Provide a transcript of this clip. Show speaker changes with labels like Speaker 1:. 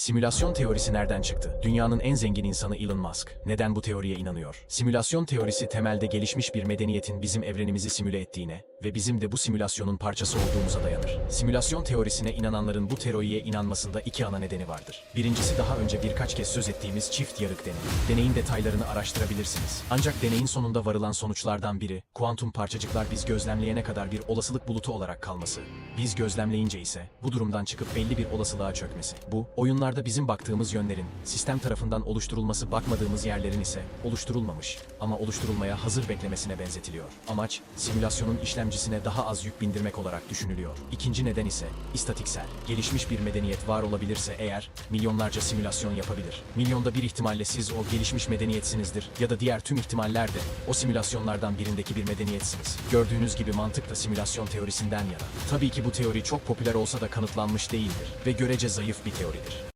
Speaker 1: Simülasyon teorisi nereden çıktı? Dünyanın en zengin insanı Elon Musk. Neden bu teoriye inanıyor? Simülasyon teorisi temelde gelişmiş bir medeniyetin bizim evrenimizi simüle ettiğine ve bizim de bu simülasyonun parçası olduğumuza dayanır. Simülasyon teorisine inananların bu teoriye inanmasında iki ana nedeni vardır. Birincisi daha önce birkaç kez söz ettiğimiz çift yarık deneyi. Deneyin detaylarını araştırabilirsiniz. Ancak deneyin sonunda varılan sonuçlardan biri, kuantum parçacıklar biz gözlemleyene kadar bir olasılık bulutu olarak kalması. Biz gözlemleyince ise bu durumdan çıkıp belli bir olasılığa çökmesi. Bu, oyunlarda bizim baktığımız yönlerin, sistem tarafından oluşturulması bakmadığımız yerlerin ise oluşturulmamış ama oluşturulmaya hazır beklemesine benzetiliyor. Amaç, simülasyonun işlemcisine daha az yük bindirmek olarak düşünülüyor. İkinci neden ise istatiksel. Gelişmiş bir medeniyet var olabilirse eğer, milyonlarca simülasyon yapabilir. Milyonda bir ihtimalle siz o gelişmiş medeniyetsinizdir ya da diğer tüm ihtimaller de o simülasyonlardan birindeki bir medeniyetsiniz. Gördüğünüz gibi mantık da simülasyon teorisinden yana. Tabii ki bu teori çok popüler olsa da kanıtlanmış değildir ve görece zayıf bir teoridir.